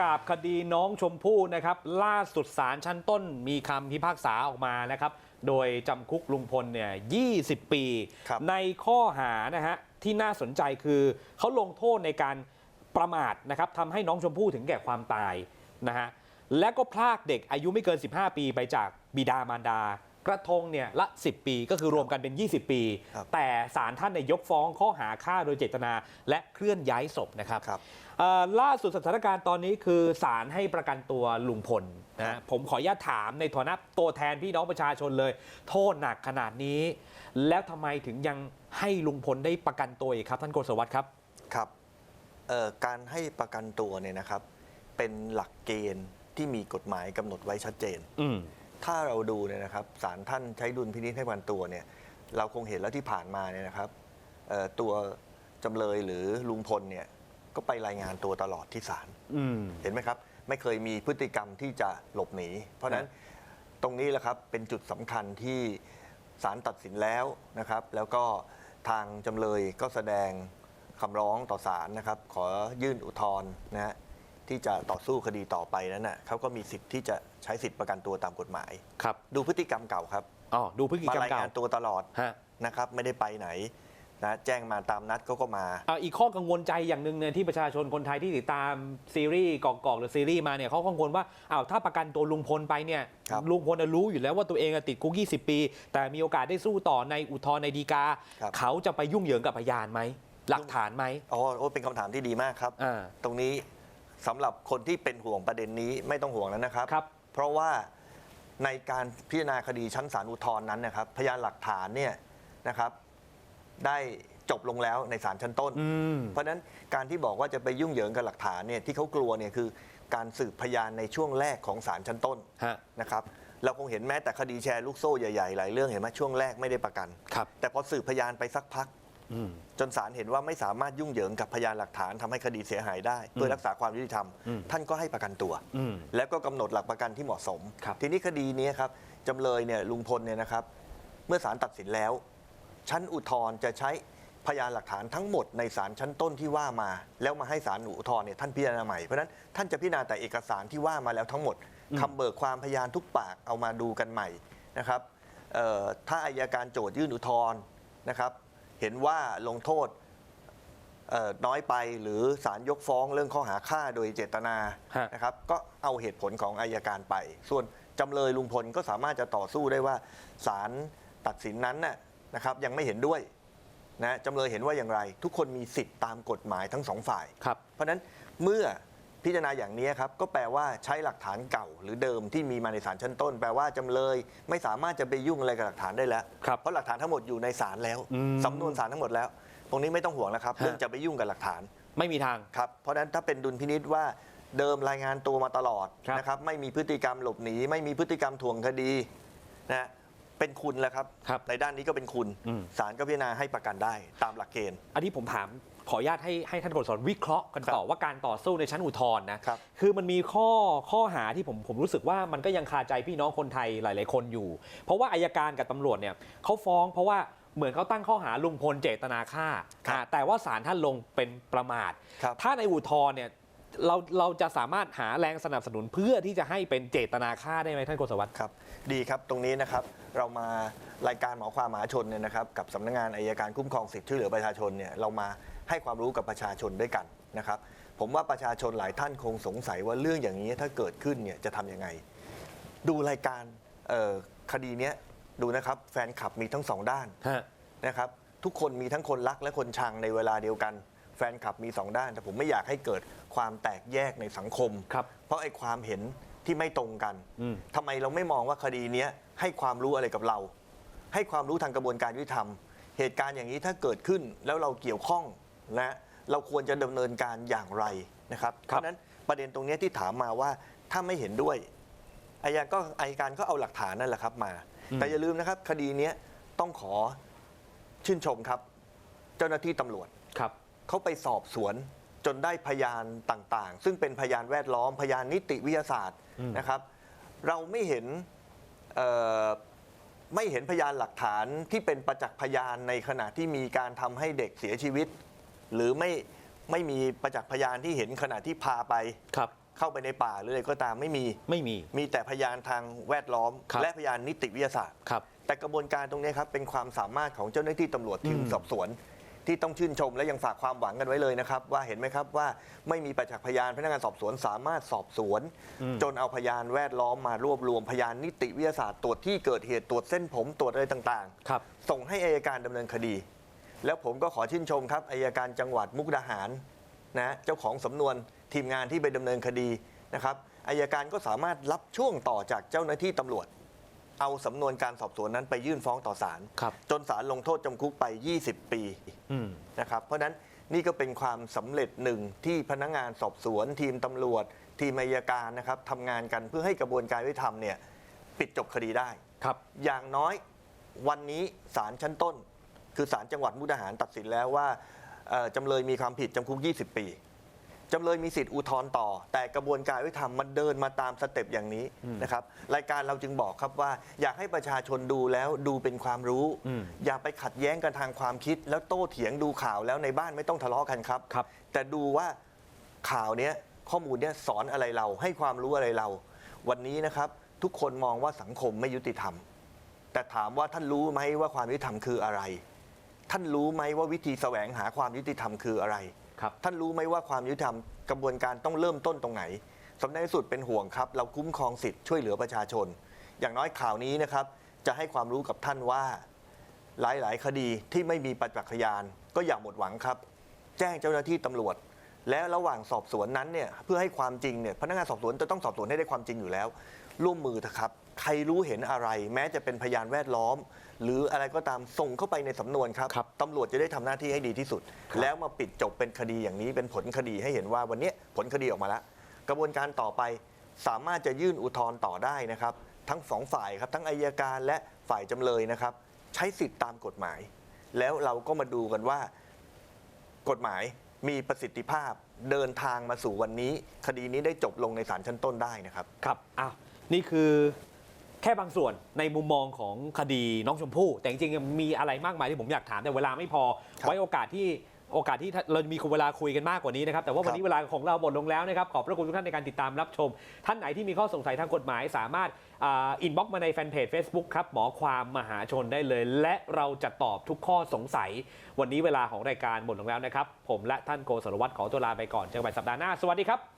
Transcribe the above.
กาบคดีน้องชมพู่นะครับ ล่าสุดศาลชั้นต้นมีคำพิพากษาออกมานะครับ โดยจำคุกลุงพลเนี่ย 20 ปีครับในข้อหานะฮะที่น่าสนใจคือเขาลงโทษในการประมาทนะครับทำให้น้องชมพู่ถึงแก่ความตายนะฮะและก็พรากเด็กอายุไม่เกิน 15 ปีไปจากบิดามารดา กระทงเนี่ยละ 10 ปีก็คือรวมกันเป็น 20 ปี ครับ แต่ศาลท่านเนี่ยยกฟ้องข้อหาฆ่าโดยเจตนาและเคลื่อนย้ายศพนะครับ ครับ เอ่อล่าสุดสถานการณ์ตอนนี้คือศาลให้ประกันตัวลุงพลนะฮะผมขออนุญาตถามในฐานะตัวแทนพี่น้องประชาชนเลย โทษหนักขนาดนี้ แล้วทำไมถึงยังให้ลุงพลได้ประกันตัวอีกครับ ท่านโกศวัตรครับ ครับเอ่อการให้ประกันตัวเนี่ยนะครับ เป็นหลักเกณฑ์ที่มีกฎหมายกำหนดไว้ชัดเจน อืม ถ้าเราดูเนี่ยนะครับศาลท่านใช้ดุลพินิจให้ประกันตัวเนี่ยเราคงเห็นแล้วที่ผ่านมาเนี่ยนะครับเอ่อตัวจำเลยหรือลุงพลเนี่ยก็ไปรายงานตัวตลอดที่ศาลอืมเห็นไหมครับ ไม่เคยมีพฤติกรรมที่จะหลบหนี เพราะฉะนั้นตรงนี้แหละครับเป็นจุดสำคัญที่ศาลตัดสินแล้วนะครับ แล้วก็ทางจำเลยก็แสดงคำร้องต่อศาลนะครับ ขอยื่นอุทธรณ์นะฮะ ที่จะต่อสู้คดีต่อไปนั้นน่ะเขาก็มีสิทธิ์ที่จะใช้สิทธิ์ประกันตัวตามกฎหมาย ครับดูพฤติกรรมเก่าครับอ๋อดูพฤติมากรรมรายเก่างานตัวตลอดฮะ นะครับ ไม่ได้ไปไหนนะแจ้งมาตามนัดเขาก็มา อ่าอีกข้อกังวลใจอย่างหนึ่งเนี่ยที่ประชาชนคนไทยที่ติดตามซีรีส์กอกๆหรือซีรีส์มาเนี่ยเขากังวลว่าอ้าวถ้าประกันตัวลุงพลไปเนี่ยครับลุงพลน่ะรู้อยู่แล้วว่าตัวเองอะติดคุก 20 ปี แต่มีโอกาสได้สู้ต่อในอุทธรณ์ในฎีกา ครับ เขาจะไปยุ่งเหยิงกับพยานไหม หลักฐานไหมอ๋อโอ้เป็นคำถามที่ดีมากครับ อ่า ตรงนี้ สำหรับคนที่เป็นห่วงประเด็นนี้ไม่ต้องห่วงแล้วนะครับ ครับ เพราะว่าในการพิจารณาคดีชั้นศาลอุทธรณ์นั้นนะครับ พยานหลักฐานเนี่ยนะครับ ได้จบลงแล้วในศาลชั้นต้น อืม เพราะฉะนั้นการที่บอกว่าจะไปยุ่งเหยิงกับหลักฐานเนี่ยที่เขากลัวเนี่ยคือการสืบพยานในช่วงแรกของศาลชั้นต้นฮะ นะครับเราคงเห็นแม้แต่คดีแชร์ลูกโซ่ใหญ่ๆหลายเรื่องเห็นไหมช่วงแรกไม่ได้ประกัน ครับ แต่พอสืบพยานไปสักพักอืม จนศาลเห็นว่าไม่สามารถยุ่งเหยิงกับพยานหลักฐานทำให้คดีเสียหายได้ เพื่อรักษาความยุติธรรมอืมท่านก็ให้ประกันตัวอืมแล้วก็กำหนดหลักประกันที่เหมาะสมครับทีนี้คดีนี้ครับจำเลยเนี่ยลุงพลเนี่ยนะครับ เมื่อศาลตัดสินแล้ว ชั้นอุทธรณ์จะใช้พยานหลักฐานทั้งหมดในศาลชั้นต้นที่ว่ามา แล้วมาให้ศาลอุทธรณ์เนี่ยท่านพิจารณาใหม่เพราะฉะนั้นท่านจะพิจารณาแต่เอกสารที่ว่ามาแล้วทั้งหมดอืมคำเบิกความพยานทุกปากเอามาดูกันใหม่นะครับเอ่อถ้าอายการโจทยื่นอุทธรณ์นะครับ เห็นว่าลงโทษเอ่อน้อยไปหรือศาลยกฟ้องเรื่องข้อหาฆ่าโดยเจตนาฮะนะครับก็เอาเหตุผลของอายการไป ส่วนจำเลยลุงพลก็สามารถจะต่อสู้ได้ว่าศาลตัดสินนั้นน่ะนะครับยังไม่เห็นด้วยนะจำเลยเห็นว่าอย่างไร ทุกคนมีสิทธิ์ตามกฎหมายทั้งสองฝ่ายครับเพราะฉะนั้นเมื่อ พิจารณาอย่างนี้ครับก็แปลว่าใช้หลักฐานเก่าหรือเดิมที่มีมาในศาลชั้นต้น แปลว่าจำเลยไม่สามารถจะไปยุ่งอะไรกับหลักฐานได้แล้ว ครับเพราะหลักฐานทั้งหมดอยู่ในศาลแล้วอืมสำนวนศาลทั้งหมดแล้ว ตรงนี้ไม่ต้องห่วงแล้วครับฮะ เรื่องจะไปยุ่งกับหลักฐาน ไม่มีทาง ครับเพราะฉะนั้นถ้าเป็นดุลพินิษว่าเดิมรายงานตัวมาตลอดครับนะครับไม่มีพฤติกรรมหลบหนี ไม่มีพฤติกรรมถ่วงคดีนะ เป็นคุณแล้วครับ ครับในด้านนี้ก็เป็นคุณอืม ศาลก็พิจารณาให้ประกันได้ตามหลักเกณฑ์ อันนี้ผมถามขออนุญาตให้ให้ท่านกฤษณวิเคราะห์กันต่อว่าการต่อสู้ในชั้นอุทธรณ์นะครับคือมันมีข้อข้อหาที่ผมผมรู้สึกว่ามันก็ยังคาใจพี่น้องคนไทยหลาย ๆ คนอยู่ เพราะว่าอายการกับตำรวจเนี่ยเขาฟ้องเพราะว่าเหมือนเขาตั้งข้อหาลุงพลเจตนาฆ่าครับอ่าแต่ว่าศาลท่านลงเป็นประมาท ครับ ถ้าในอุทธรณ์เนี่ยเราเราจะสามารถหาแรงสนับสนุนเพื่อที่จะให้เป็นเจตนาฆ่าได้ไหมท่านโกศวัตร ครับ ดีครับตรงนี้นะครับ เรามารายการหมอความมหาชนเนี่ยนะครับกับสำนักงานอายการคุ้มครองสิทธิช่วยเหลือประชาชนเนี่ยเรามาให้ความรู้กับประชาชนด้วยกันนะครับ ผมว่าประชาชนหลายท่านคงสงสัยว่าเรื่องอย่างนี้ถ้าเกิดขึ้นเนี่ยจะทำยังไง ดูรายการเอ่อคดีเนี้ยดูนะครับแฟนคลับมีทั้งสองด้านฮะ นะครับทุกคนมีทั้งคนรักและคนชังในเวลาเดียวกัน แฟนคลับมีสองด้าน แต่ผมไม่อยากให้เกิดความแตกแยกในสังคม ครับ เพราะไอ้ความเห็น ที่ไม่ตรงกันอืมทำไมเราไม่มองว่าคดีเนี้ยให้ความรู้อะไรกับเรา ให้ความรู้ทางกระบวนการยุติธรรม เหตุการณ์อย่างนี้ถ้าเกิดขึ้นแล้วเราเกี่ยวข้องนะเราควรจะดำเนินการอย่างไรนะครับเพครับราะฉะนั้นประเด็นตรงเนี้ยที่ถามมาว่าถ้าไม่เห็นด้วยอายการก็อายการก็เอาหลักฐานนั่นแหละครับมา แต่อย่าลืมนะครับ คดีเนี้ยต้องขอชื่นชมครับ เจ้าหน้าที่ตำรวจ ครับ เขาไปสอบสวนจนได้พยานต่างๆ ซึ่งเป็นพยานแวดล้อมพยานนิติวิทยาศาสตร์อืม นะครับ เราไม่เห็นเอ่อไม่เห็นพยานหลักฐานที่เป็นประจักษ์พยานในขณะที่มีการทำให้เด็กเสียชีวิต หรือไม่ไม่มีประจักษ์พยานที่เห็นขณะที่พาไปครับ เข้าไปในป่าหรืออะไรก็ตามไม่มีไม่มีมีแต่พยานทางแวดล้อมครับและพยานนิติวิทยาศาสตร์ครับแต่กระบวนการตรงนี้ครับเป็นความสามารถของเจ้าหน้าที่ตำรวจทีมอืมสอบสวน ที่ต้องชื่นชมและยังฝากความหวังกันไว้เลยนะครับ ว่าเห็นไหมครับว่าไม่มีประจักษ์พยานพนักงานสอบสวนสามารถสอบสวนอืมจนเอาพยานแวดล้อมมารวบรวมพยานนิติวิทยาศาสตร์ตรวจที่เกิดเหตุตรวจเส้นผมตรวจอะไรต่างครับ ๆ ส่งให้อายการดำเนินคดี แล้วผมก็ขอชื่นชมครับอายการจังหวัดมุกดาหารนะเจ้าของสำนวนทีมงานที่ไปดำเนินคดีนะครับอายการก็สามารถรับช่วงต่อจากเจ้าหน้าที่ตำรวจ เอาสำนวนการสอบสวนนั้นไปยื่นฟ้องต่อศาลครับ จนศาลลงโทษจำคุกไป 20 ปีอืม นะครับ เพราะฉะนั้นนี่ก็เป็นความสำเร็จหนึ่งที่พนักงานสอบสวน ทีมตำรวจ ทีมอัยการนะครับทำงานกันเพื่อให้กระบวนการยุติธรรมเนี่ยปิดจบคดีได้ ครับ อย่างน้อยวันนี้ศาลชั้นต้น คือศาลจังหวัดมุกดาหารตัดสินแล้วว่าเอ่อจำเลยมีความผิดจำคุก 20 ปี จำเลยมีสิทธิ์อุทธรณ์ต่อ แต่กระบวนการยุติธรรมมันเดินมาตามสเต็ปอย่างนี้อืมนะครับรายการเราจึงบอกครับว่า อยากให้ประชาชนดูแล้วดูเป็นความรู้อืมอย่าไปขัดแย้งกันทางความคิด แล้วโต้เถียงดูข่าวแล้วในบ้านไม่ต้องทะเลาะกันครับครับแต่ดูว่าข่าวเนี้ยข้อมูลเนี้ยสอนอะไรเรา ให้ความรู้อะไรเรา วันนี้นะครับ ทุกคนมองว่าสังคมไม่ยุติธรรม แต่ถามว่าท่านรู้ไหมว่าความยุติธรรมคืออะไร ท่านรู้ไหมว่าวิธีแสวงหาความยุติธรรมคืออะไร ครับ ท่านรู้ไหมว่าความยุติธรรมกระบวนการต้องเริ่มต้นตรงไหนสำนักงานสุดเป็นห่วงครับ เราคุ้มครองสิทธิ์ช่วยเหลือประชาชน อย่างน้อยข่าวนี้นะครับ จะให้ความรู้กับท่านว่า หลายๆ คดีที่ไม่มีประจักษ์พยาน ก็อย่าหมดหวังครับ แจ้งเจ้าหน้าที่ตำรวจ และระหว่างสอบสวนนั้นเนี่ยเพื่อให้ความจริงเนี่ยพนักงานสอบสวนจะต้องสอบสวนให้ได้ความจริงอยู่แล้ว ร่วมมือเถอะครับ ใครรู้เห็นอะไร แม้จะเป็นพยานแวดล้อม หรืออะไรก็ตามส่งเข้าไปในสำนวนครับครับตำรวจจะได้ทำหน้าที่ให้ดีที่สุดครับแล้วมาปิดจบเป็นคดีอย่างนี้เป็นผลคดีให้เห็นว่าวันนี้ผลคดีออกมาแล้ว กระบวนการต่อไปสามารถจะยื่นอุทธรณ์ต่อได้นะครับ ทั้งสองฝ่ายครับทั้งอายการและฝ่ายจำเลยนะครับ ใช้สิทธิ์ตามกฎหมาย แล้วเราก็มาดูกันว่า กฎหมายมีประสิทธิภาพเดินทางมาสู่วันนี้ คดีนี้ได้จบลงในศาลชั้นต้นได้นะครับ ครับอ้าว นี่คือแค่บางส่วนในมุมมองของคดีน้องชมพู่ แต่จริงๆยังมีอะไรมากมายที่ผมอยากถามแต่เวลาไม่พอครับไว้โอกาสที่โอกาสที่เรามีเวลาคุยกันมากกว่านี้นะครับ แต่ว่าวันนี้เวลาของเราหมดลงแล้วนะครับ ขอบพระคุณทุกท่านในการติดตามรับชม ท่านไหนที่มีข้อสงสัยทางกฎหมาย สามารถอินบ็อกมาในแฟนเพจ Facebook ครับ หมอความมหาชนได้เลย และเราจะตอบทุกข้อสงสัย วันนี้เวลาของรายการหมดลงแล้วนะครับ ผมและท่านโกศลวัตรขอตัวลาไปก่อนเจอกันใหม่สัปดาห์หน้าสวัสดีครับ